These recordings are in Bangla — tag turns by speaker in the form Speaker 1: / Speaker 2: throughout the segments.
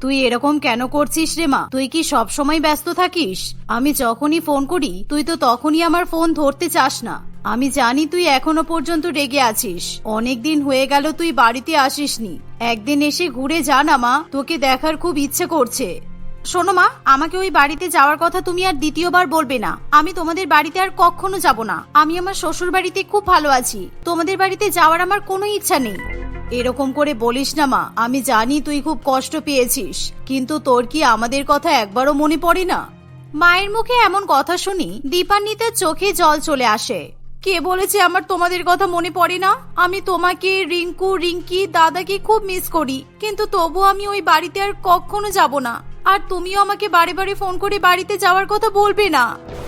Speaker 1: তুই এরকম কেন করছিস রে মা? তুই কি সব সময় ব্যস্ত থাকিস? আমি যখনই ফোন করি, তুই তো তখনই আমার ফোন ধরতে চাস না। আমি জানি তুই এখনও পর্যন্ত রেগে আছিস। অনেক দিন হয়ে গেল তুই বাড়িতে আসিসনি। একদিন এসে ঘুরে যা না মা, তোকে দেখার খুব ইচ্ছে করছে। শোনো মা, আমাকে ওই বাড়িতে যাওয়ার কথা তুমি আর দ্বিতীয়বার বলবে না। আমি তোমাদের বাড়িতে আর কখনো যাব না। আমি আমার শ্বশুর বাড়িতে খুব ভালো আছি। তোমাদের বাড়িতে যাওয়ার আমার কোনো ইচ্ছা নেই। এরকম করে বলিস না মা, আমি জানি তুই খুব কষ্ট পেয়েছিস, কিন্তু তোর কি আমাদের কথা একবারও মনে পড়ে না? মায়ের মুখে এমন কথা শুনি দীপান্বিতার চোখে জল চলে আসে। কে বলেছে আমার তোমাদের কথা মনে পড়ে না? আমি তোমাকে, রিঙ্কু, রিঙ্কি, দাদাকে খুব মিস করি, কিন্তু তবু আমি ওই বাড়িতে আর কখনো যাব না। আর তুমিও আমাকে বারে বারে ফোন করে বাড়িতে যাওয়ার কথা বলবে না।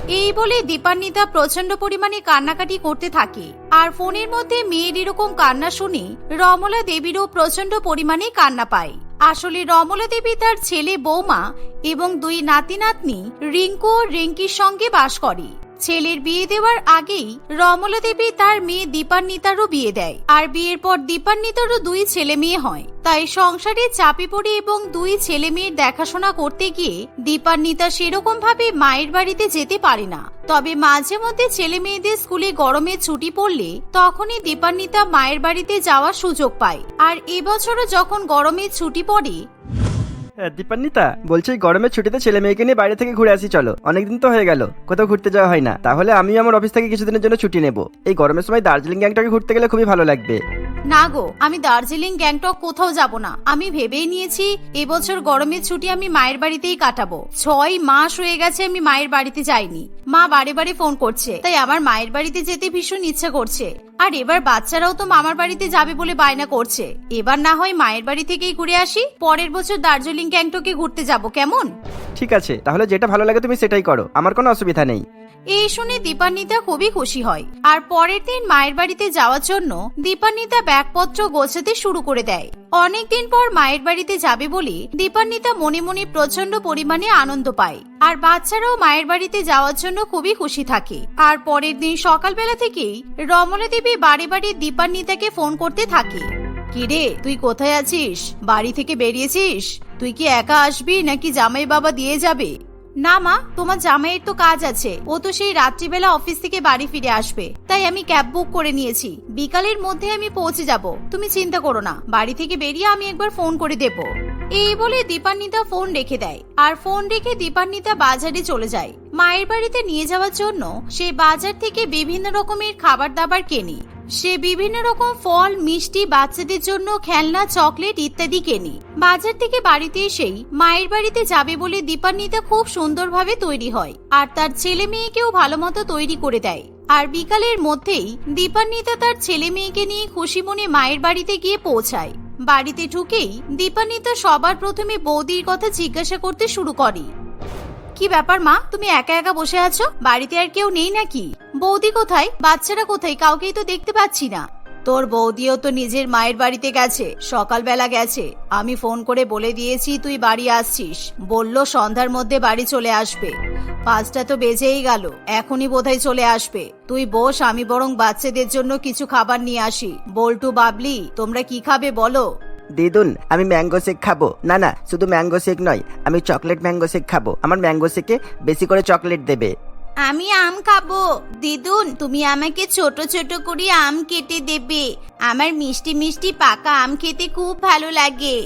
Speaker 1: এই বলে দীপান্বিতা প্রচণ্ড পরিমাণে কান্নাকাটি করতে থাকে। আর ফোনের মধ্যে মেয়ের এরকম কান্না শুনে রমলা দেবীরও প্রচণ্ড পরিমাণে কান্না পায়। আসলে রমলা দেবী তার ছেলে বৌমা এবং দুই নাতি নাতনি রিঙ্কু ও রিঙ্কির সঙ্গে বাস করে। ছেলের বিয়ে দেওয়ার আগেই রমলা দেবী তার মেয়ে দীপান্বিতারও বিয়ে দেয়। আর বিয়ের পর দীপান্বিতারও দুই ছেলে মেয়ে হয়। তাই সংসারে চাপে পড়ে এবং দুই ছেলে মেয়ের দেখাশোনা করতে গিয়ে দীপান্বিতা সেরকম ভাবে মায়ের বাড়িতে যেতে পারে না। তবে মাঝে মধ্যে ছেলে মেয়েদের স্কুলে গরমে ছুটি পড়লে তখনই দীপান্বিতা মায়ের বাড়িতে যাওয়ার সুযোগ পায়। আর এবছরও যখন গরমের ছুটি পড়ে
Speaker 2: দীপান্বিতা, বলছি গরমের ছুটিতে ছেলে মেয়েকে নিয়ে বাইরে থেকে ঘুরে আসি, চলো। অনেকদিন তো হয়ে গেল, কোথাও ঘুরতে যাওয়া হয় না। তাহলে আমি আমার অফিস থেকে কিছুদিনের জন্য ছুটি নেব। এই গরমের সময় দার্জিলিং গ্যাংটকে ঘুরতে গেলে খুবই ভালো লাগবে।
Speaker 1: না গো, আমি দার্জিলিং গ্যাংটক কোথাও যাব না। আমি ভেবেই নিয়েছি এবছর গরমের ছুটি আমি মায়ের বাড়িতেই কাটাবো। ছয় মাস হয়ে গেছে আমি মায়ের বাড়িতে যাইনি। মা বারে বারে ফোন করছে, তাই আমার মায়ের বাড়িতে যেতে ভীষণ ইচ্ছা করছে। আর এবার বাচ্চারাও তো মামার বাড়িতে যাবে বলে বায়না করছে। এবার না হয় মায়ের বাড়ি থেকেই ঘুরে আসি। পরের বছর দার্জিলিং গ্যাংটকে ঘুরতে যাব কেমন?
Speaker 2: ঠিক আছে তাহলে যেটা ভালো লাগে তুমি সেটাই করো আমার কোনো অসুবিধা নেই।
Speaker 1: এই শুনে দীপান্বিতা খুবই খুশি হয় আর পরের দিন মায়ের বাড়িতে যাওয়ার জন্য দীপান্বিতা ব্যাগপত্র গোছাতে শুরু করে দেয়। অনেকদিন পর মায়ের বাড়িতে যাবে বলে দীপান্বিতা মনে মনে প্রচণ্ড পরিমাণে আনন্দ পায় আর বাচ্চারাও মায়ের বাড়িতে যাওয়ার জন্য খুবই খুশি থাকে। আর পরের দিন সকালবেলা থেকেই রমলা দেবী বাড়ি বাড়ি দীপান্বিতাকে ফোন করতে থাকে। কিরে তুই কোথায় আছিস? বাড়ি থেকে বেরিয়েছিস? তুই কি একা আসবি নাকি জামাই বাবা দিয়ে যাবে? না মা, তোমার জামাইয়ের তো কাজ আছে। ও তো সেই রাত্রিবেলা অফিস থেকে বাড়ি ফিরে আসবে। তাই আমি ক্যাব বুক করে নিয়েছি। বিকালের মধ্যে আমি পৌঁছে যাব। তুমি চিন্তা করো না। বাড়ি থেকে বেরিয়ে আমি একবার ফোন করে দেব। এই বলে দীপান্বিতা ফোন রেখে দেয়। আর ফোন রেখে দীপান্বিতা বাজারে চলে যায়। মায়ের বাড়িতে নিয়ে যাওয়ার জন্য সে বাজার থেকে বিভিন্ন রকমের খাবার দাবার কেনে। সে বিভিন্ন রকম ফল, মিষ্টি, বাচ্চাদের জন্য খেলনা, চকলেট ইত্যাদি কেনে। বাজার থেকে বাড়িতে এসেই মায়ের বাড়িতে যাবে বলে দীপান্বিতা খুব সুন্দরভাবে তৈরি হয় আর তার ছেলে মেয়েকেও ভালো মতো তৈরি করে দেয়। আর বিকালের মধ্যেই দীপান্বিতা তার ছেলে মেয়েকে নিয়ে খুশি মনে মায়ের বাড়িতে গিয়ে পৌঁছায়। বাড়িতে ঢুকেই দীপান্বিতা সবার প্রথমে বৌদির কথা জিজ্ঞাসা করতে শুরু করে। কি ব্যাপার, মা? তুমি একা একা বসে আছো? বাড়িতে আর কেউ নেই নাকি? বৌদি কোথায়? বাচ্চারা কোথায়? কাউকেই তো দেখতে পাচ্ছি না। তোর বৌদিও তো নিজের মায়ের বাড়িতে গেছে, সকালবেলা গেছে। আমি ফোন করে বলে দিয়েছি, তুই বাড়ি আসছিস। বলল সন্ধ্যার মধ্যে বাড়ি চলে আসবে। পাঁচটা তো বেজেই গেল, এখনই বোধহয় চলে আসবে। তুই বস, আমি বরং বাচ্চাদের জন্য কিছু খাবার নিয়ে আসি। বল্টু, বাবলি, তোমরা কি খাবে বলো?
Speaker 2: দিদুন, আমি ম্যাঙ্গো শেক খাব। না না, শুধু ম্যাঙ্গো শেক নয়, আমি চকলেট ম্যাঙ্গো শেক খাব। আমার ম্যাঙ্গো শেকে বেশি করে চকলেট দেবে।
Speaker 1: আমি আম খাব। দিদুন, তুমি আমাকে ছোট ছোট করে আম কেটে দেবে। আমার মিষ্টি মিষ্টি পাকা আম খেতে খুব ভালো লাগে।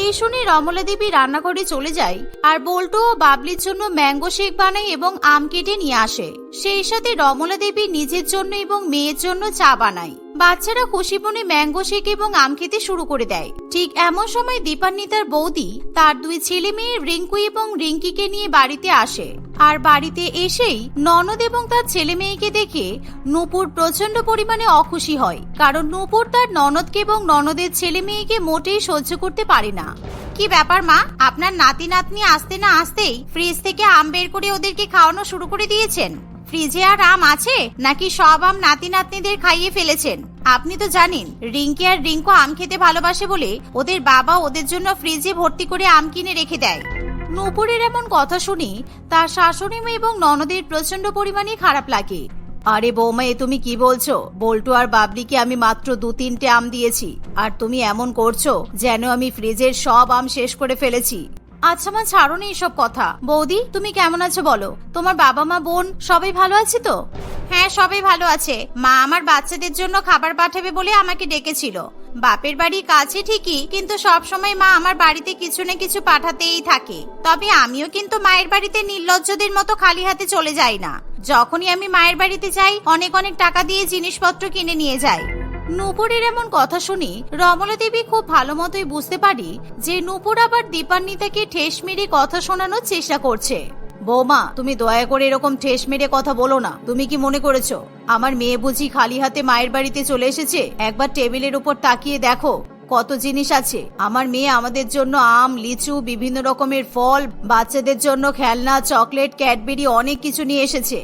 Speaker 1: এই শুনে রমলা দেবী রান্নাঘরে চলে যায় আর বল্টু ও বাবলির জন্য ম্যাঙ্গো শেক বানায় এবং আম কেটে নিয়ে আসে। সেই সাথে রমলা দেবী নিজের জন্য এবং মেয়ের জন্য চা বানায়। বাচ্চারা খুশি মনে ম্যাঙ্গো শেক এবং আম খেতে শুরু করে দেয়। ঠিক এমন সময় দীপান্বিতার বৌদি তার দুই ছেলে মেয়ে রিঙ্কু এবং রিঙ্কিকে নিয়ে বাড়িতে আসে। আর বাড়িতে এসেই ননদ এবং তার ছেলে মেয়েকে দেখে নূপুর প্রচণ্ড পরিমাণে অখুশি হয়, কারণ নূপুর তার ননদকে এবং ননদের ছেলে মেয়েকে মোটেই সহ্য করতে পারে না। কি ব্যাপার মা? আপনার নাতি নাতনি আসতে না আসতেই ফ্রিজ থেকে আম বের করে ওদেরকে খাওয়ানো শুরু করে দিয়েছেন? ফ্রিজে আর আম আছে? নাকি সব আম নাতি নাতনিদের খাইয়ে ফেলেছেন? আপনি তো জানেন, রিঙ্কি আর রিঙ্কু আম খেতে ভালোবাসে বলে ওদের বাবা ওদের জন্য ফ্রিজে ভর্তি করে আম কিনে রেখে দেয়। নূপুরের এমন কথা শুনি তার শাশুড়ি মেয়ে এবং ননদের প্রচণ্ড পরিমাণে খারাপ লাগে। আরে বৌমা তুমি কি বলছো? বল্টু আর বাবলিকে আমি মাত্র দু তিনটে আম দিয়েছি। আর তুমি এমন করছ যেন আমি ফ্রিজের সব আম শেষ করে ফেলেছি। আচ্ছা মা, ছাড়ো না এসব কথা। বৌদি, তুমি কেমন আছো বলো? তোমার বাবা মা, বোন, সবাই ভালো আছে তো? হ্যাঁ সবাই ভালো আছে। মা আমার বাচ্চাদের জন্য খাবার পাঠাবে বলে আমাকে ডেকেছিল। বাপের বাড়ি কাছে ঠিকই, কিন্তু সব সময় মা আমার বাড়িতে কিছু না কিছু পাঠাতেই থাকে। তবে আমিও কিন্তু মায়ের বাড়িতে নির্লজ্জদের মতো খালি হাতে চলে যাই না। যখনই আমি মায়ের বাড়িতে যাই, অনেক অনেক টাকা দিয়ে জিনিসপত্র কিনে নিয়ে যাই। নূপুরের এমন কথা শুনি রমলা দেবী খুব ভালো মতোই বুঝতে পারি যে নূপুর আবার দীপান্বিতাকে ঠেস মেরে কথা শোনানোর চেষ্টা করছে। বৌমা, তুমি দয়া করে এরকম ঠেস মেরে কথা বলো না। তুমি কি মনে করেছ? আমার মেয়ে বুঝি খালি হাতে মায়ের বাড়িতে চলে এসেছে? একবার টেবিলের উপর তাকিয়ে দেখো। কত জিনিস আছে। আমার মেয়ে আমাদের জন্য আম, লিচু, বিভিন্ন রকমের ফল, বাচ্চাদের জন্য খেলনা, চকলেট, ক্যাডবেরি অনেক কিছু নিয়ে এসেছে।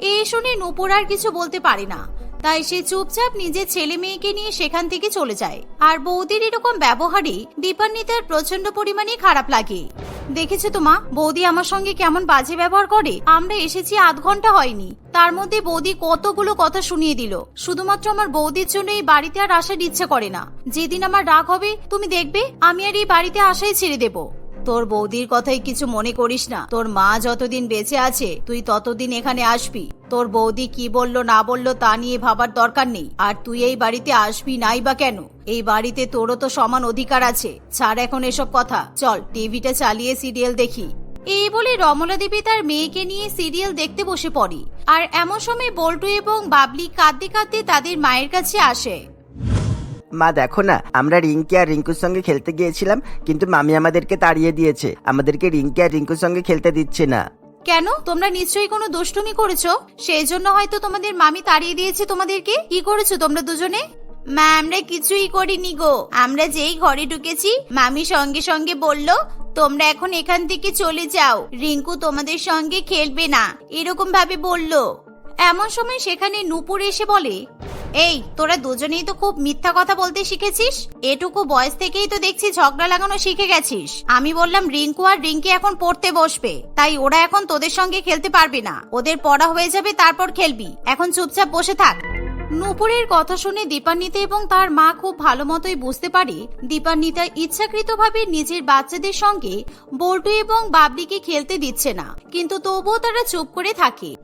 Speaker 1: এই শুনে নূপুর আর কিছু বলতে পারে না। তাই সে চুপচাপ নিজের ছেলে মেয়েকে নিয়ে সেখান থেকে চলে যায়। আর বৌদির এরকম ব্যবহারই দীপান্বিতার প্রচণ্ড পরিমাণে খারাপ লাগে। দেখেছ তো মা, বৌদি আমার সঙ্গে কেমন বাজে ব্যবহার করে? আমরা এসেছি আধ ঘণ্টা হয়নি। তার মধ্যে বৌদি কতগুলো কথা শুনিয়ে দিল। শুধুমাত্র আমার বৌদির জন্য এই বাড়িতে আর আসার ইচ্ছে করে না। যেদিন আমার রাগ হবে, তুমি দেখবে, আমি আর এই বাড়িতে আসাই ছেড়ে দেবো। তোর বৌদির কথাই কিছু মনে করিস না। তোর মা যতদিন বেঁচে আছে, তুই ততদিন এখানে আসবি। তোর বৌদি কি বলল, না বলল, তা নিয়ে ভাবার দরকার নেই। আর তুই এই বাড়িতে আসবি নাই বা কেন? এই বাড়িতে তোরও তো সমান অধিকার আছে। ছাড় এখন এসব কথা। চল, টিভিটা চালিয়ে সিরিয়াল দেখি। এই বলে রমলা দেবী তার মেয়েকে নিয়ে সিরিয়াল দেখতে বসে পড়ি। আর এমন সময় বল্টু এবং বাবলি কাঁদতে কাঁদতে তাদের মায়ের কাছে আসে।
Speaker 2: মা, দেখো না, আমরা রিঙ্কি আর রিঙ্কুর সঙ্গে খেলতে গিয়েছিলাম, কিন্তু মামি আমাদেরকে তাড়িয়ে দিয়েছে। আমাদেরকে রিঙ্কি আর রিঙ্কুর সঙ্গে খেলতে দিচ্ছে না।
Speaker 1: কেন? তোমরা নিশ্চয়ই কোনো দুষ্টুমি করেছ? সেই জন্য হয়তো তোমাদের মামি তাড়িয়ে দিয়েছে তোমাদেরকে? কি করেছ তোমরা দুজনে? মা, আমরা কিছুই করিনি গো। আমরা যেই ঘরে ঢুকেছি, মামি সঙ্গে সঙ্গে বলল, তোমরা এখন এখান থেকে চলে যাও। রিঙ্কু তোমাদের সঙ্গে খেলবে না। এরকম ভাবে বলল। এমন সময় সেখানে নূপুর এসে বলে এই, তোরা দুজনেই তো খুব মিথ্যা কথা বলতে শিখেছিস? এটুকু বয়স থেকেই তো দেখছি ঝগড়া লাগানো শিখে গেছিস। আমি বললাম, রিঙ্কু আর রিঙ্কি এখন পড়তে বসবে। তাই ওরা এখন তোদের সঙ্গে খেলতে পারবে না। ওদের পড়া হয়ে যাবে, তারপর খেলবি। এখন চুপচাপ বসে থাক। নূপুরের কথা শুনে দীপান্বিতা এবং তার মা খুব ভালো মতোই বুঝতে পারে দীপান্বিতা ইচ্ছাকৃতভাবে নিজের বাচ্চাদের সঙ্গে বল্টু এবং বাবলিকে খেলতে দিচ্ছে না। কিন্তু তবুও তারা চুপ করে থাকে।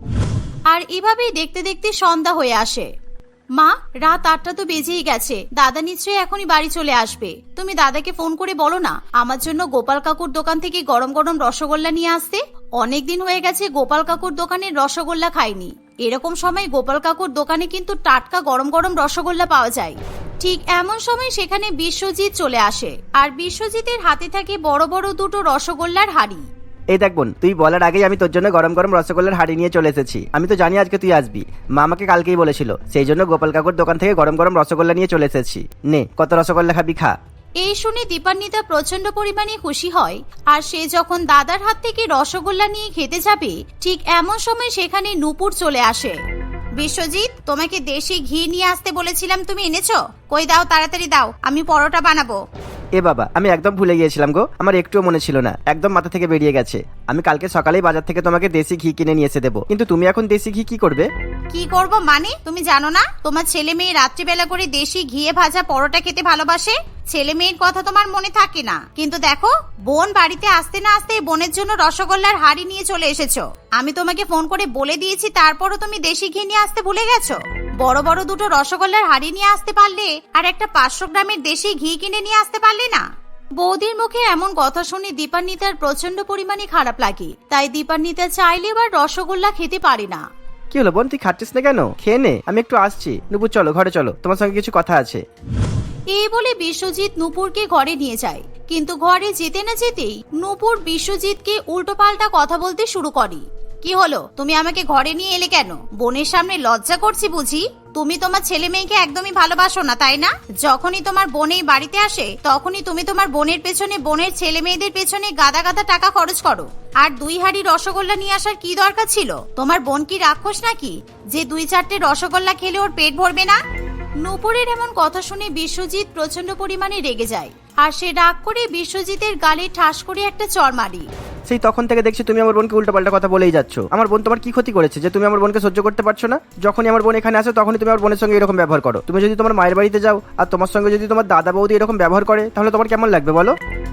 Speaker 1: আর এভাবেই দেখতে দেখতে সন্ধ্যা হয়ে আসে। মা, রাত আটটা তো বেজেই গেছে। দাদা নিশ্চয়ই এখনই বাড়ি চলে আসবে। তুমি দাদাকে ফোন করে বলো না। আমার জন্য গোপাল কাকুর দোকান থেকে গরম গরম রসগোল্লা নিয়ে আসতে। অনেকদিন হয়ে গেছে গোপাল কাকুর দোকানের রসগোল্লা খাইনি। এরকম সময় গোপাল কাকুর দোকানে কিন্তু টাটকা গরম গরম রসগোল্লা পাওয়া যায়। ঠিক এমন সময় সেখানে বিশ্বজিৎ চলে আসে। আর বিশ্বজিতের হাতে থাকে বড় বড় দুটো রসগোল্লার হাড়ি।
Speaker 2: এই দেখ বোন, তুই বলার আগেই আমি তোর জন্য গরম গরম রসগোল্লার হাড়ি নিয়ে চলে এসেছি। আমি তো জানি আজকে তুই আসবি। মা আমাকে কালকেই বলেছিল, সেই জন্য গোপাল কাকুর দোকান থেকে গরম গরম রসগোল্লা নিয়ে চলে এসেছি। নে, কত রসগোল্লা খাবি খা।
Speaker 1: এই শুনে দীপান্বিতা প্রচণ্ড পরিমাণে খুশি হয়, আর সে যখন দাদার হাত থেকে রসগোল্লা নিয়ে খেতে যাবে, ঠিক এমন সময় সেখানে নূপুর চলে আসে। বিশ্বজিৎ, তোমাকে দেশি ঘি নিয়ে আসতে বলেছিলাম, তুমি এনেছো? কই দাও, তাড়াতাড়ি দাও, আমি পরোটা বানাবো।
Speaker 2: এ বাবা, আমি একদম ভুলে গিয়েছিলাম গো। আমার একটুও মনে ছিল না। একদম মাথা থেকে বেরিয়ে গেছে। আমি কালকে সকালেই বাজার থেকে তোমাকে দেশি ঘি কিনে নিয়ে এসে দেবো। কিন্তু তুমি এখন দেশি ঘি কি করবে?
Speaker 1: কি করব মানে? তুমি জানো না? তোমার ছেলে মেয়ে রাত্রিবেলা করে দেশি ঘিয়ে ভাজা পরোটা খেতে ভালোবাসে? ছেলে মেয়ের কথা তোমার মনে থাকে না। কিন্তু দেখো, বোন বাড়িতে আসতে না আসতে বোনের জন্য রসগোল্লার হাড়ি নিয়ে চলে এসেছ। আমি তোমাকে ফোন করে বলে দিয়েছি, তারপরও তুমি দেশি ঘি নিয়ে আসতে ভুলে গেছো? বড় বড় দুটো রসগোল্লার হাড়ি নিয়ে আসতে পারলে আর একটা পাঁচশো গ্রামের দেশি ঘি কিনে নিয়ে আসতে পারলে না? বৌদির মুখে এমন কথা শুনে দীপান্বিতার প্রচণ্ড পরিমাণে খারাপ লাগে। তাই দীপান্বিতা চাইলে এবার রসগোল্লা খেতে পারে না।
Speaker 2: কি হলো বোন তুই খাচ্ছিস না কেন? খেয়ে নে আমি একটু আসছি। নুপুর চলো ঘরে চলো তোমার সঙ্গে কিছু কথা আছে।
Speaker 1: এই বলে বিশ্বজিৎ নূপুরকে ঘরে নিয়ে যায়। কিন্তু ঘরে যেতে না যেতেই নূপুর বিশ্বজিৎকে উল্টোপাল্টা কথা বলতে শুরু করে। কি হলো? তুমি আমাকে ঘরে নিয়ে এলে কেন? বোনের সামনে লজ্জা করছি বুঝি? তুমি তোমার ছেলে মেয়েকে একদমই ভালোবাসো না, তাই না? যখনই তোমার বোন এই বাড়িতে আসে, তখনই তুমি তোমার বোনের পেছনে বোনের ছেলে মেয়েদের পেছনে গাদা গাদা টাকা খরচ করো। আর দুই হাড়ি রসগোল্লা নিয়ে আসার কি দরকার ছিল? তোমার বোন কি রাক্ষস নাকি? যে দুই চারটে রসগোল্লা খেলে ওর পেট ভরবে না? নূপুরের এমন কথা শুনে বিশ্বজিৎ প্রচণ্ড পরিমাণে রেগে যায়। আর সে রাগ করে বিশ্বজিতের গালে ঠাস করে একটা চর মারি
Speaker 2: সেই তখন থেকে দেখছি তুমি আমার বোনকে উল্টোপাল্টা কথা বলেই যাচ্ছ। আমার বোন তোমার কি ক্ষতি করেছে যে তুমি আমার বোনকে সহ্য করতে পারছ না? যখনই আমার বোন এখানে আসে, তখনই তুমি আমার বোনের সঙ্গে এরকম ব্যবহার করো। তুমি যদি তোমার মায়ের বাড়িতে যাও আর তোমার সঙ্গে যদি তোমার দাদা বৌদি এরকম ব্যবহার করে, তাহলে তোমার কেমন লাগবে বলো?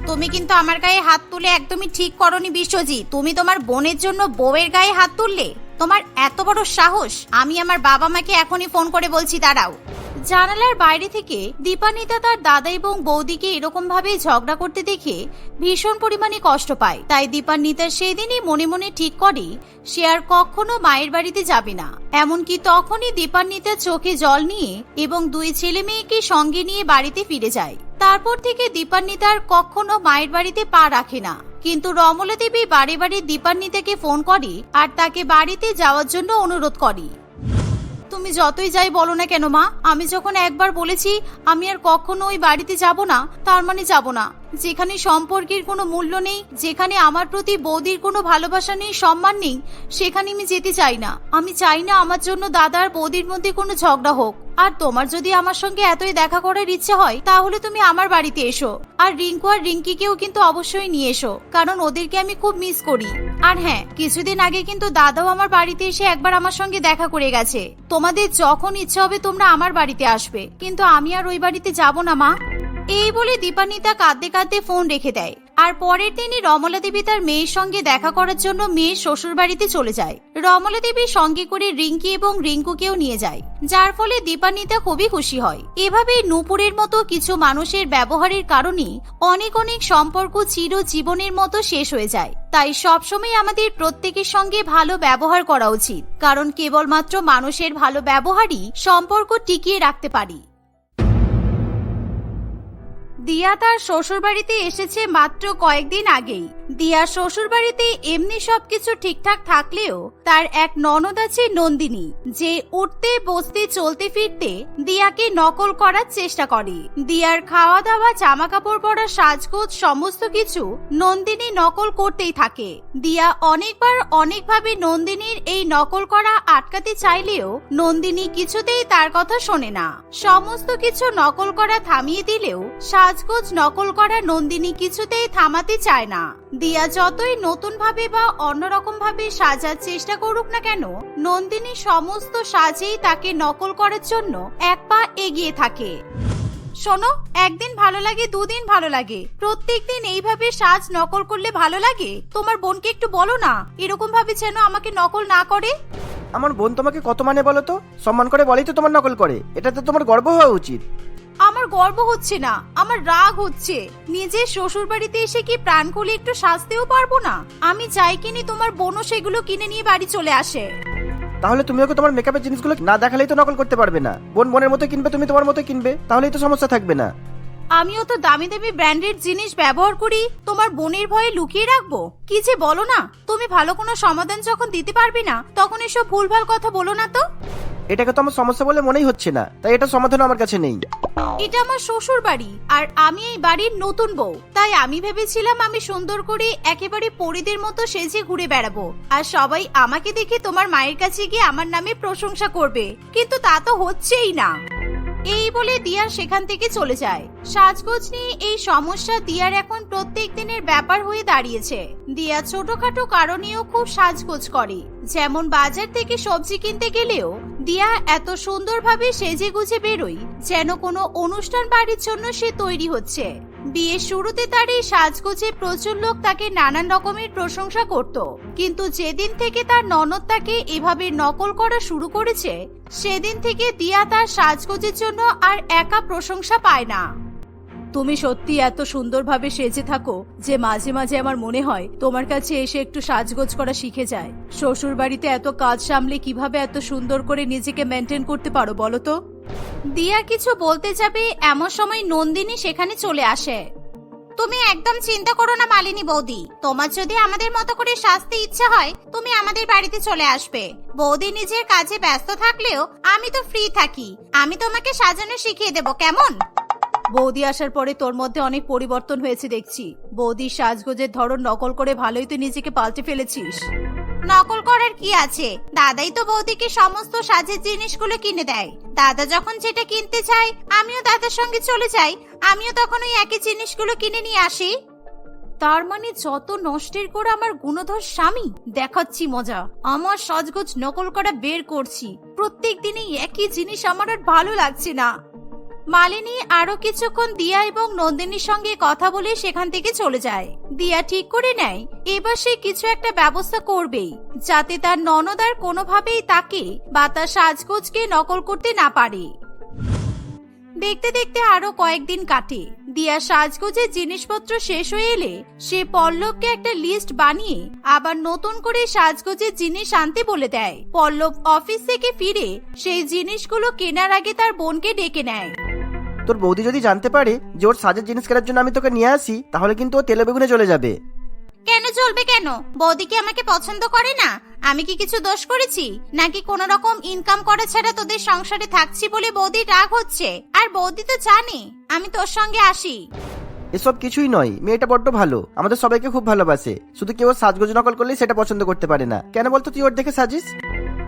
Speaker 1: তুমি কিন্তু আমার গায়ে হাত তুলে একদমই ঠিক করনি বিশ্বজিৎ। তুমি তোমার বোনের জন্য বউয়ের গায়ে হাত তুললে? তোমার এত বড় সাহস। আমি আমার বাবা মাকে এখনই ফোন করে বলছি, দাঁড়াও। জানালার বাইরে থেকে দীপানিতা তার দাদা এবং বৌদিকে এরকম ভাবে ঝগড়া করতে দেখে ভীষণ পরিমাণে কষ্ট পায়। তাই দীপান্বিতা সেই দিনই মনে মনে ঠিক করে, সে আর কখনো মায়ের বাড়িতে যাবে না। এমনকি তখনই দীপান্বিতা চোখে জল নিয়ে এবং দুই ছেলে মেয়েকে সঙ্গে নিয়ে বাড়িতে ফিরে যায়। তারপর থেকে দীপান্বিতা আর কখনো মায়ের বাড়িতে পা রাখে না। কিন্তু রমলা দেবী বাড়ি বাড়ি দীপান্বিতাকে ফোন করে আর তাকে বাড়িতে যাওয়ার জন্য অনুরোধ করে। তুমি যতই যাই বলো না কেন মা, আমি যখন একবার বলেছি আমি আর কখনো ওই বাড়িতে যাব না, তার মানে যাব না। যেখানে সম্পর্কের কোনো মূল্য নেই, যেখানে আমার প্রতি বৌদির কোনো ভালোবাসা নেই, সম্মান নেই, সেখানে আমি যেতে চাই না। আমি চাই না আমার জন্য দাদার বৌদির মধ্যে কোনো ঝগড়া হোক। আর তোমার যদি আমার সঙ্গে এতই দেখা করার ইচ্ছে হয়, তাহলে তুমি আমার বাড়িতে এসো। আর রিঙ্কু আর রিঙ্কিকেও কিন্তু অবশ্যই নিয়ে এসো, কারণ ওদেরকে আমি খুব মিস করি। আর হ্যাঁ কিছুদিন আগে কিন্তু দাদাও আমার বাড়িতে এসে একবার আমার সঙ্গে দেখা করে গেছে। তোমাদের যখন ইচ্ছে হবে তোমরা আমার বাড়িতে আসবে, কিন্তু আমি আর ওই বাড়িতে যাব না, মা। এই বলে দীপানিতা কাঁদতে কাঁদতে ফোন রেখে দেয়। আর পরের দিনই রমলা দেবী তার মেয়ের সঙ্গে দেখা করার জন্য মেয়ের শ্বশুর বাড়িতে চলে যায়। রমলা দেবী সঙ্গে করে রিঙ্কি এবং রিঙ্কুকেও নিয়ে যায়, যার ফলে দীপান্বিতা খুবই খুশি হয়। এভাবে নূপুরের মতো কিছু মানুষের ব্যবহারের কারণে অনেক অনেক সম্পর্ক চির জীবনের মতো শেষ হয়ে যায়। তাই সবসময় আমাদের প্রত্যেকের সঙ্গে ভালো ব্যবহার করা উচিত, কারণ কেবলমাত্র মানুষের ভালো ব্যবহারই সম্পর্ক টিকিয়ে রাখতে পারি। দিয়া তার শ্বশুর বাড়িতে এসেছে মাত্র কয়েকদিন আগেই। দিয়া শ্বশুর বাড়িতে এমনি সবকিছু ঠিকঠাক থাকলেও তার এক ননদ আছে নন্দিনী, যে উঠতে, বসতে, চলতে, ফিরতে দিয়াকে নকল করার চেষ্টা করে। দিয়ার খাওয়া দাওয়া জামা কাপড় পরা, সাজগোজ, সমস্ত কিছু নন্দিনী নকল করতেই থাকে। দিয়া অনেকবার অনেকভাবে নন্দিনীর এই নকল করা আটকাতে চাইলেও নন্দিনী কিছুতেই তার কথা শোনে না। সমস্ত কিছু নকল করা থামিয়ে দিলেও সাজগোজ নকল করা নন্দিনী কিছুতেই থামাতে চায় না। দিয়া যতই নতুন ভাবে বা অন্যরকম ভাবে সাজার চেষ্টা করুক না কেন, নন্দিনী সমস্ত সাজেই তাকে নকল করার জন্য এক পা এগিয়ে থাকে। শোনো, একদিন ভালো লাগে, দুদিন ভালো লাগে। প্রত্যেক দিন এইভাবে সাজ নকল করলে ভালো লাগে? তোমার বোনকে একটু বলো না এরকম ভাবে যেন আমাকে নকল না করে।
Speaker 2: আমার বোন তোমাকে কত মানে বলো তো? সম্মান করে বলেই তো তোমার নকল করে। এটাতে তোমার গর্ব হওয়া উচিত।
Speaker 1: আমার গর্ব হচ্ছে না আমার রাগ হচ্ছে। নিজের শ্বশুর বাড়িতে এসে কি প্রাণ খুলে একটু সাজতেও পারব না? আমি চাই কিনি তোমার বোনও সেগুলো কিনে নিয়ে বাড়ি চলে আসে।
Speaker 2: তাহলে তুমি ওকে তোমার মেকআপের জিনিসগুলো না দেখালেই তো নকল করতে পারবে না? বোন বোনের মতো কিনবে তুমি তোমার মতো কিনবে তাহলেই তো সমস্যা থাকবে না।
Speaker 1: আমিও তো দামি দামি ব্র্যান্ডেড জিনিস ব্যবহার করি তোমার বোনের ভয়ে লুকিয়ে রাখব? কি যে বলো না তুমি ভালো কোনো সমাধান যখন দিতে পারবে না তখন এসব ভুলভাল কথা বলো না তো।
Speaker 2: এটাকে তো আমার সমস্যা বলে মনেই হচ্ছে না, তাই এটা সমাধান আমার কাছে নেই।
Speaker 1: এটা আমার শ্বশুর বাড়ি, আর আমি এই বাড়ির নতুন বউ। তাই আমি ভেবেছিলাম আমি সুন্দর করে একেবারে পরিদের মতো সেজে ঘুরে বেড়াবো, আর সবাই আমাকে দেখে তোমার মায়ের কাছে গিয়ে আমার নামে প্রশংসা করবে। কিন্তু তা তো হচ্ছেই না। এই বলে দিয়ার সেখান থেকে চলে যায়। সাজগোজ নিয়ে এই সমস্যা দিয়ার এখন প্রত্যেক দিনের ব্যাপার হয়ে দাঁড়িয়েছে। দিয়া ছোটখাটো কারণেও খুব সাজগোজ করে। যেমন বাজার থেকে সবজি কিনতে গেলেও দিয়া এত সুন্দরভাবে সেজে গুজে বেরোই যেন কোনো অনুষ্ঠান বাড়ির জন্য সে তৈরি হচ্ছে। বিয়ের শুরুতে তার এই সাজগোজে প্রচুর লোক তাকে নানান রকমের প্রশংসা করত। কিন্তু যেদিন থেকে তার ননদ তাকে এভাবে নকল করা শুরু করেছে, সেদিন থেকে দিয়া তার সাজগোজের জন্য আর একা প্রশংসা পায় না। তুমি সত্যি এত সুন্দরভাবে সেজে থাকো যে মাঝে মাঝে আমার মনে হয় তোমার কাছে এসে একটু সাজগোজ করা শিখে যায়। শ্বশুর বাড়িতে এত কাজ সামলে কীভাবে এত সুন্দর করে নিজেকে মেনটেন করতে পারো বলো তো? দিয়া কিছু বলতে যাবে, এমন সময় নন্দিনী সেখানে চলে আসে। তুমি একদম চিন্তা করো না মালিনী বৌদি, তোমার যদি আমাদের মতো করে সাজতে ইচ্ছা হয়, তুমি আমাদের বাড়িতে চলে আসবে। বৌদি নিজের কাজে ব্যস্ত থাকলেও আমি তো ফ্রি থাকি, আমি তোমাকে সাজানো শিখিয়ে দেব, কেমন? বৌদি আসার পরে তোর মধ্যে অনেক পরিবর্তন হয়েছে দেখছি। বৌদির সাজগোজের ধরন নকল করে ভালোই তুই নিজেকে পাল্টে ফেলেছিস। নকল করার কি আছে? দাদাই তো বৌদিকে সমস্ত সাজের জিনিসগুলো কিনে দেয়। দাদা যখন যেটা কিনতে চায়, আমিও দাদার সঙ্গে চলে যাই। আমিও তখন ওই একই জিনিসগুলো কিনে নিয়ে আসি। তার মানে যত নষ্টের করে আমার গুণধর স্বামী, দেখাচ্ছি মজা। আমার সাজগোজ নকল করা বের করছি। প্রত্যেক দিনই একই জিনিস আমার আর ভালো লাগছে না। মালিনী আরও কিছুক্ষণ দিয়া এবং নন্দিনীর সঙ্গে কথা বলে সেখান থেকে চলে যায়। দিয়া ঠিক করে নেয়, এবার সে কিছু একটা ব্যবস্থা করবেই, যাতে তার ননদ আর কোনোভাবেই তাকে বা তার সাজগোজকে নকল করতে না পারে। দেখতে দেখতে আরও কয়েকদিন কাটে। দিয়া সাজগোজের জিনিসপত্র শেষ হয়ে এলে সে পল্লবকে একটা লিস্ট বানিয়ে আবার নতুন করে সাজগোজের জিনিস আনতে বলে দেয়। পল্লব অফিস থেকে ফিরে সেই জিনিসগুলো কেনার আগে তার বোনকে ডেকে নেয়।
Speaker 2: তোর বৌদি যদি জানতে পারে যে ওর সাজের জিনিস কেনার জন্য আমি তোকে নিয়ে আসি তাহলে কিন্তু ও তেলে বেগুনে চলে যাবে।
Speaker 1: কেন চলবে কেন? বৌদি কি আমাকে পছন্দ করে না? আমি কি কিছু দোষ করেছি? নাকি কোন রকম ইনকাম করা ছাড়া তোদের সংসারে থাকছি বলে বৌদি রাগ হচ্ছে? আর বৌদি তো জানে আমি তোর সঙ্গে আসি।
Speaker 2: এসব কিছুই নয় মেয়েটা বড্ড ভালো আমাদের সবাইকে খুব ভালোবাসে। শুধু কেউ ওর সাজগোজ নকল করলেই সেটা পছন্দ করতে পারে না। কেন বলতো তুই ওর দেখে সাজিস?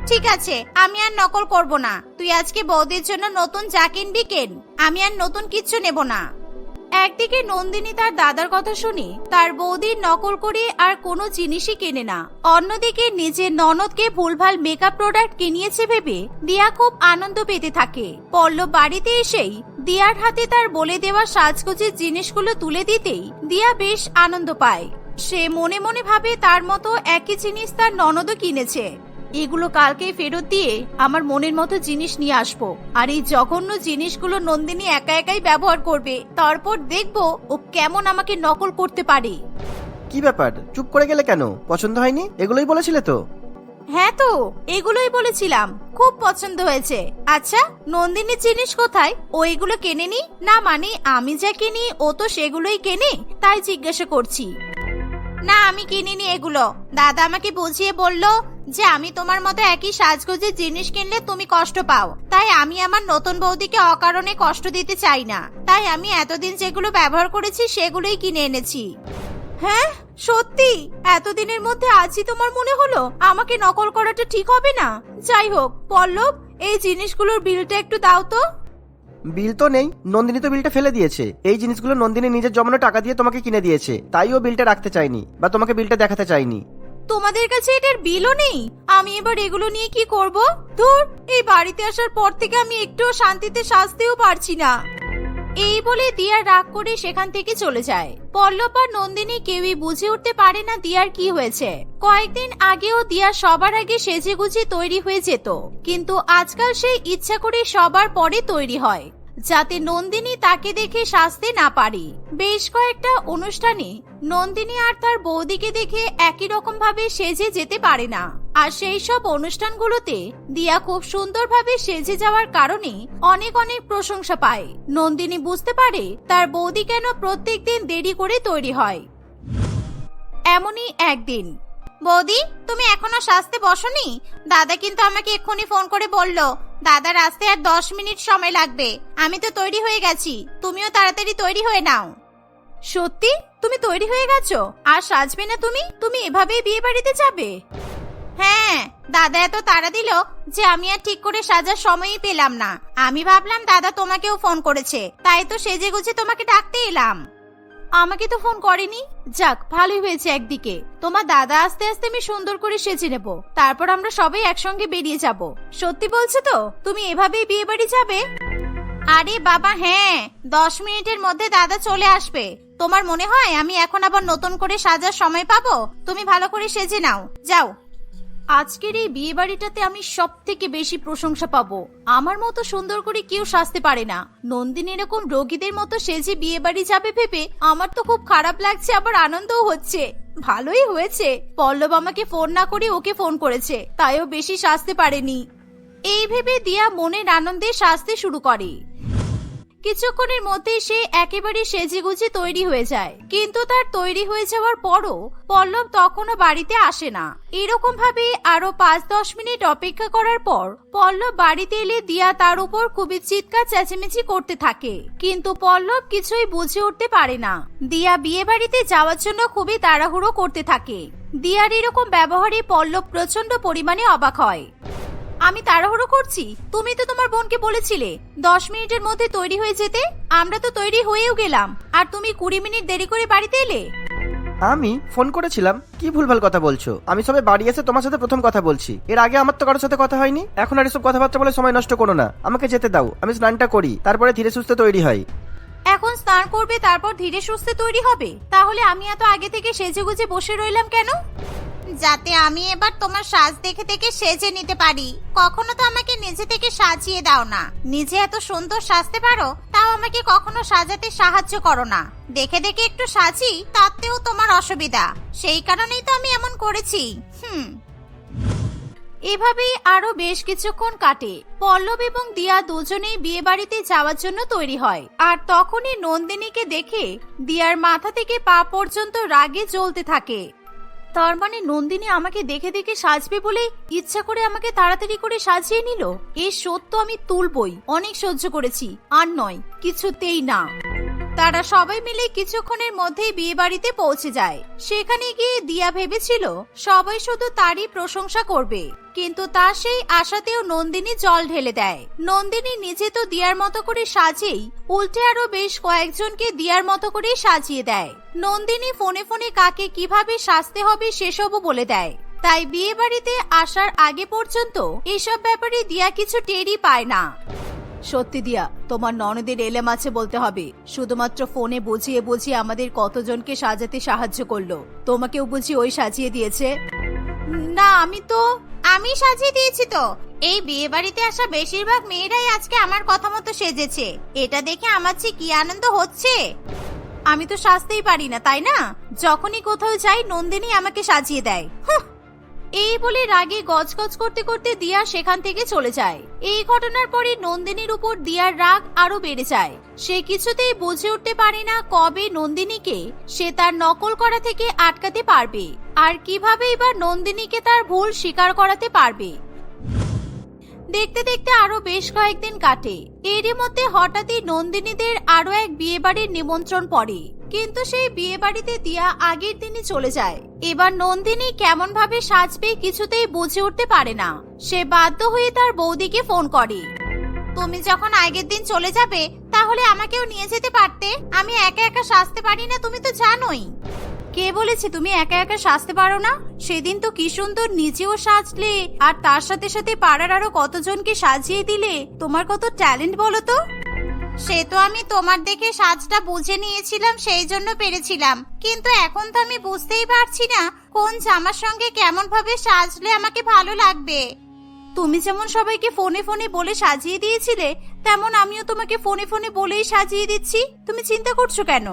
Speaker 1: ঠিক আছে, আমি আর নকল করব না। তুই আজকে বৌদির জন্য নতুন চা কিনবি কেন, আমি আর নতুন কিচ্ছু নেব না। একদিকে নন্দিনী তার দাদার কথা শুনে তার বৌদির নকল করে আর কোনো জিনিসই কেনে না। অন্যদিকে নিজের ননদকে ভুলভাল মেকআপ প্রোডাক্ট কিনিয়েছে ভেবে দিয়া খুব আনন্দ পেতে থাকে। পল্লব বাড়িতে এসেই দিয়ার হাতে তার বলে দেওয়া সাজগোজের জিনিসগুলো তুলে দিতেই দিয়া বেশ আনন্দ পায়। সে মনে মনে ভাবে তার মতো একই জিনিস তার ননদও কিনেছে। এগুলো কালকে ফেরত দিয়ে আমার মনের মতো জিনিস নিয়ে আসব। আর এই জঘন্য জিনিসগুলো নন্দিনী একা একাই ব্যবহার করবে। তারপর দেখব ও কেমন আমাকে নকল করতে পারে।
Speaker 2: কি ব্যাপার? চুপ করে গেলে কেন? পছন্দ হয়নি? এগুলোই বলেছিলে তো?
Speaker 1: হ্যাঁ তো এগুলোই বলেছিলাম। খুব পছন্দ হয়েছে। আচ্ছা নন্দিনীর জিনিস কোথায়? ও এগুলো কেনে কেনেনি? না মানে আমি যা কিনি ও তো সেগুলোই কেনে তাই জিজ্ঞাসা করছি। না আমি কিনিনি এগুলো। দাদা আমাকে বুঝিয়ে বলল যে আমি তোমার মতো একই সাজগোজের জিনিস কিনলে তুমি কষ্ট পাও। তাই আমি আমার নতুন বৌদিকে অকারণে কষ্ট দিতে চাই না। তাই আমি এতদিন যেগুলো ব্যবহার করেছি সেগুলোই কিনে এনেছি। হ্যাঁ? সত্যি? এতদিনের মধ্যে আজই তোমার মনে হলো? আমাকে নকল করাটা ঠিক হবে না? যাই হোক, পল্লব, এই জিনিসগুলোর বিলটা একটু দাও তো।
Speaker 2: বিল তো নেই। নন্দিনী তো বিলটা ফেলে দিয়েছে। এই জিনিসগুলো নন্দিনী নিজের জমানো টাকা দিয়ে তোমাকে কিনে দিয়েছে। তাই ও বিলটা রাখতে চায়নি বা তোমাকে বিলটা দেখাতে চায়নি।
Speaker 1: তোমাদের কাছে এটার বিলও নেই? আমি এবার এগুলো নিয়ে কি করব? ধুর, এই বাড়িতে আসার পর থেকে আমি একটুও শান্তিতে সাজতেও পারছি না। এই বলে দিয়ার রাগ করে সেখান থেকে চলে যায়। পল্লব আর নন্দিনী কেউই বুঝে উঠতে পারে না দিয়ার কি হয়েছে। কয়েকদিন আগেও দিয়া সবার আগে সেজে গুজে তৈরি হয়ে যেত। কিন্তু আজকাল সে ইচ্ছা করে সবার পরে তৈরি হয়। যাতে নন্দিনী তাকে দেখে সাজতে না পারে। বেশ কয়েকটা অনুষ্ঠানে নন্দিনী আর তার বৌদিকে দেখে একই রকম ভাবে সেজে যেতে পারে না। আর সেই সব অনুষ্ঠানগুলোতে দিয়া খুব সুন্দরভাবে সেজে যাওয়ার কারণে অনেক অনেক প্রশংসা পায়। নন্দিনী বুঝতে পারে তার বৌদি কেন প্রত্যেক দিন দেরি করে তৈরি হয়। এমনই একদিন, বৌদি, তুমি এখনও সাজতে বসনি? দাদা কিন্তু আমাকে এক্ষুনি ফোন করে বলল দাদার আসতে আর দশ মিনিট সময় লাগবে। আমি তো তৈরি হয়ে গেছি। তুমিও তাড়াতাড়ি তৈরি হয়ে নাও। সত্যি? তুমি তৈরি হয়ে গেছো? আর সাজবে না তুমি? তুমি এভাবেই বিয়ে বাড়িতে যাবে? হ্যাঁ দাদা এত তাড়া দিল যে আমি আর ঠিক করে সাজার সময়ই পেলাম না। আমি ভাবলাম দাদা তোমাকেও ফোন করেছে। তাই তো সেজে গুজে তোমাকে ডাকতে এলাম। আমাকে তো ফোন করেনি। যাক, ভালোই হয়েছে একদিকে। তোমার দাদা আস্তে আস্তে আমি সুন্দর করে সেজে নেব। তারপর আমরা সবাই একসঙ্গে বেরিয়ে যাব। সত্যি বলছো তো? তুমি এভাবেই বিয়ে বাড়ি যাবে? আরে বাবা হ্যাঁ। দশ মিনিটের মধ্যে দাদা চলে আসবে। তোমার মনে হয় আমি এখন আবার নতুন করে সাজার সময় পাবো? তুমি ভালো করে সেজে নাও। যাও। আজকের এই বিয়ে বাড়িটাতে আমি সব থেকে বেশি প্রশংসা পাবো। আমার মতো সুন্দর করে কেউ সাজতে পারে না। নন্দিনী এরকম রোগীদের মতো সেজে বিয়ে বাড়ি যাবে ভেবে আমার তো খুব খারাপ লাগছে, আবার আনন্দও হচ্ছে। ভালোই হয়েছে। পল্লব আমাকে ফোন না করে ওকে ফোন করেছে, তাইও বেশি সাজতে পারেনি। এই ভেবে দিয়া মনের আনন্দে সাজতে শুরু করে। কিছুক্ষণের মধ্যে সে একেবারে সেজে গুজে তৈরি হয়ে যায়। কিন্তু তার তৈরি হয়ে যাওয়ার পরও পল্লব তখনও বাড়িতে আসে না। এরকম ভাবে আরও পাঁচ দশ মিনিট অপেক্ষা করার পর পল্লব বাড়িতে এলে দিয়া তার উপর খুবই চিৎকার চেঁচেমেচি করতে থাকে। কিন্তু পল্লব কিছুই বুঝে উঠতে পারে না। দিয়া বিয়ে বাড়িতে যাওয়ার জন্য খুবই তাড়াহুড়ো করতে থাকে। দিয়ার এরকম ব্যবহারে পল্লব প্রচণ্ড পরিমাণে অবাক হয়। আমি তাড়াহুড়ো করছি। তুমি তো তোমার বোনকে বলেছিলে দশ মিনিটের মধ্যে তৈরি হয়ে যেতে। আমরা তো তৈরি হয়েও গেলাম। আর তুমি কুড়ি মিনিট দেরি করে বাড়িতে এলে?
Speaker 2: আমি ফোন করেছিলাম। কি ভুলভাল কথা বলছো? আমি সবে বাড়ি এসে তোমার সাথে প্রথম কথা বলছি। এর আগে আমার তো কারোর সাথে কথা হয়নি। এখন আর এসব কথাবার্তা বলে সময় নষ্ট করো না। আমাকে যেতে দাও। আমি স্নানটা করি। তারপরে ধীরে সুস্থে তৈরি হয়।
Speaker 1: এখন স্নান করবে তারপর ধীরে সুস্থে তৈরি হবে? তাহলে আমি এত আগে থেকে সেজে গুজে বসে রইলাম কেন? যাতে আমি এবার তোমার সাজ দেখে দেখে সেজে নিতে পারি। কখনো তো আমাকে নিজে থেকে সাজিয়ে দাও না। নিজে এত সুন্দর সাজতে পারো, তাও আমাকে কখনো সাজাতে সাহায্য করো না। দেখে দেখে একটু সাজি, তাতেও তোমার অসুবিধা। সেই কারণেই তো আমি এমন করেছি। হুম। এভাবেই আরও বেশ কিছুক্ষণ কাটে। পল্লব এবং দিয়া দুজনেই বিয়ে বাড়িতে যাওয়ার জন্য তৈরি হয়। আর তখনই নন্দিনীকে দেখে দিয়ার মাথা থেকে পা পর্যন্ত রাগে জ্বলতে থাকে। তার মানে নন্দিনী আমাকে দেখে দেখে সাজবে বলে ইচ্ছা করে আমাকে তাড়াতাড়ি করে সাজিয়ে নিল? এই সত্য আমি তুলবই। অনেক সহ্য করেছি। আর নয়, কিছুতেই না। তারা সবাই মিলে কিছুক্ষণের মধ্যেই বিয়ে বাড়িতে পৌঁছে যায়। সেখানে গিয়ে দিয়া ভেবেছিল, সবাই শুধু তারই প্রশংসা করবে। কিন্তু তা সেই আশাতেও নন্দিনী জল ঢেলে দেয়। নন্দিনী নিজে তো দিয়ার মতো করে সাজেই, উল্টে আরও বেশ কয়েকজনকে দিয়ার মতো করে সাজিয়ে দেয়। নন্দিনী ফোনে ফোনে কাকে কীভাবে সাজতে হবে সেসবও বলে দেয়। তাই বিয়ে বাড়িতে আসার আগে পর্যন্ত এসব ব্যাপারে দিয়া কিছু টেরই পায় না। সত্যি দিয়া তোমার ননদের এলেম আছে বলতে হবে। শুধুমাত্র ফোনে বুঝিয়ে বুঝিয়ে আমাদের কতজনকে সাজাতে সাহায্য করল। তোমাকেও বুঝি ওই সাজিয়ে দিয়েছে? না আমি তো আমি সাজিয়ে দিয়েছি তো। এই বিয়ে বাড়িতে আসা বেশিরভাগ মেয়েরাই আজকে আমার কথা মতো সেজেছে। এটা দেখে আমার যে কি আনন্দ হচ্ছে? আমি তো সাজতেই পারি না তাই না? যখনই কোথাও যাই নন্দিনী আমাকে সাজিয়ে দেয়। এই বলে রাগে গজগজ করতে করতে দিয়া সেখান থেকে চলে যায়। এই ঘটনার পরে নন্দিনীর উপর দিয়ার রাগ আরও বেড়ে যায়। সে কিছুতেই বুঝে উঠতে পারে না কবে নন্দিনীকে সে তার নকল করা থেকে আটকাতে পারবে আর কীভাবে এবার নন্দিনীকে তার ভুল স্বীকার করাতে পারবে। দেখতে দেখতে আরও বেশ কয়েকদিন কাটে। এরই মধ্যে হঠাৎই নন্দিনীদের আরও এক বিয়ে বাড়ির নিমন্ত্রণ পড়ে। কিন্তু সেই বিয়ে বাড়িতে দিয়া আগের দিনই চলে যায়। এবার নন্দিনী কেমন ভাবে সাজবে কিছুতেই বুঝে উঠতে পারে না। সে বাধ্য হয়ে তার বৌদিকে ফোন করে। তুমি যখন আগের দিন চলে যাবে, তাহলে আমাকেও নিয়ে যেতে পারতে? আমি একা একা সাজতে পারি না, তুমি তো জানোই। কে বলেছে তুমি একা একা সাজতে পারো না? সেদিন তো কি সুন্দর নিজেও সাজলে, আর তার সাথে সাথে পাড়ার আরও কতজনকে সাজিয়ে দিলে? তোমার কত ট্যালেন্ট বলো তো? সে তো আমি তোমার দেখে সাজটা বুঝে নিয়েছিলাম, সেই জন্য পেরেছিলাম। কিন্তু এখন তো আমি বুঝতেই পারছি না কোন জামার সঙ্গে কেমন ভাবে সাজলে আমাকে ভালো লাগবে। তুমি যেমন সবাইকে ফোনে ফোনে বলে সাজিয়ে দিয়েছিলে, তেমন আমিও তোমাকে ফোনে ফোনে বলেই সাজিয়ে দিচ্ছি। তুমি চিন্তা করছ কেন?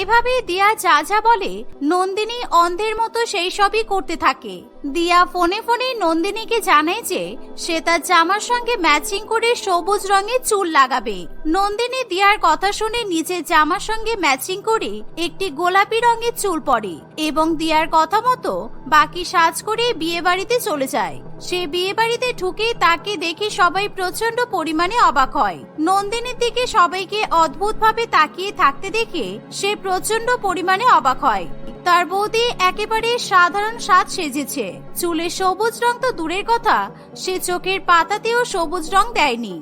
Speaker 1: এভাবে দিয়া যা যা বলে, নন্দিনী অন্ধের মতো সেই সবই করতে থাকে। দিয়া ফোনে ফোনে নন্দিনীকে জানায় যে, সে তার জামার সঙ্গে ম্যাচিং করে সবুজ রঙের চুল লাগাবে। নন্দিনী দিয়ার কথা শুনে নিজের জামার সঙ্গে ম্যাচিং করে একটি গোলাপি রঙের চুল পরে এবং দিয়ার কথা মতো বাকি সাজ করে বিয়ে বাড়িতে চলে যায়। সে বিয়ে বাড়িতে ঢুকে তাকে দেখে সবাই প্রচণ্ড পরিমাণে অবাক হয়। নন্দিনীর দিকে সবাইকে অদ্ভুত ভাবে তাকিয়ে থাকতে দেখে সে প্রচণ্ড পরিমাণে অবাক হয়। তার বৌদি একেবারে সাধারণ সাজ সেজেছে। চুলে সবুজ রং তো দূরের কথা, সে চোখের পাতাতেও সবুজ রং দেয়নি।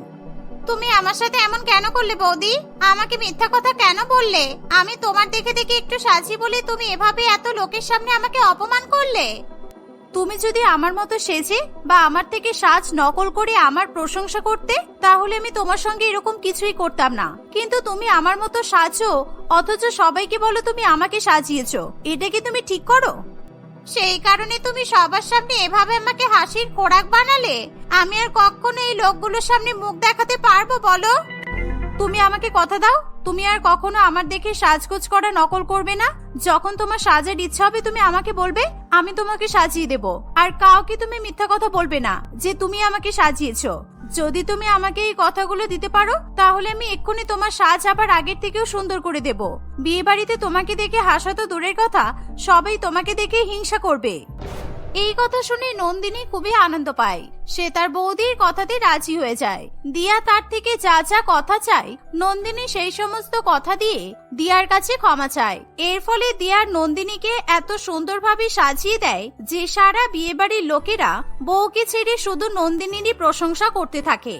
Speaker 1: তুমি আমার সাথে এমন কেন করলে বৌদি? আমাকে মিথ্যা কথা কেন বললে? আমি তোমার দেখে দেখে একটু সাজি বলে তুমি এভাবে এত লোকের সামনে আমাকে অপমান করলে? তুমি যদি আমার মতো সেজে বা আমার থেকে সাজ নকল করে আমার প্রশংসা করতে, তাহলে আমি তোমার সঙ্গে এরকম কিছুই করতাম না। কিন্তু তুমি আমার মতো সাজো, অথচ সবাইকে বলো তুমি আমাকে সাজিয়েছ। এটা কি তুমি ঠিক করো? সেই কারণে তুমি সবার সামনে এভাবে আমাকে হাসির খোরাক বানালে। আমি আর কখনো এই লোকগুলোর সামনে মুখ দেখাতে পারব বলো? তুমি আমাকে কথা দাও? তুমি আর কখনো আমার দেখে সাজগোজ করা নকল করবে না? যখন তোমার সাজার ইচ্ছা হবে, তুমি আমাকে বলবে, আমি তোমাকে সাজিয়ে দেব। আর কাউকে তুমি মিথ্যা কথা বলবে না, যে তুমি আমাকে সাজিয়েছো। যদি তুমি আমাকে এই কথাগুলো দিতে পারো, তাহলে আমি এক্ষুনি তোমার সাজ আবার আগের থেকেও সুন্দর করে দেব। বিয়ে বাড়িতে তোমাকে দেখে হাসা তো দূরের কথা, সবাই তোমাকে দেখে হিংসা করবে। এই কথা শুনে নন্দিনী খুবই আনন্দ পায়। সে তার বৌদির কথাতে রাজি হয়ে যায়। দিয়া তার থেকে যা যা কথা চায়, নন্দিনী সেই সমস্ত কথা দিয়ে দিয়ার কাছে ক্ষমা চায়। এর ফলে দিয়ার নন্দিনীকে এত সুন্দরভাবে সাজিয়ে দেয় যে সারা বিয়েবাড়ির লোকেরা বউকে ছেড়ে শুধু নন্দিনীরই প্রশংসা করতে থাকে।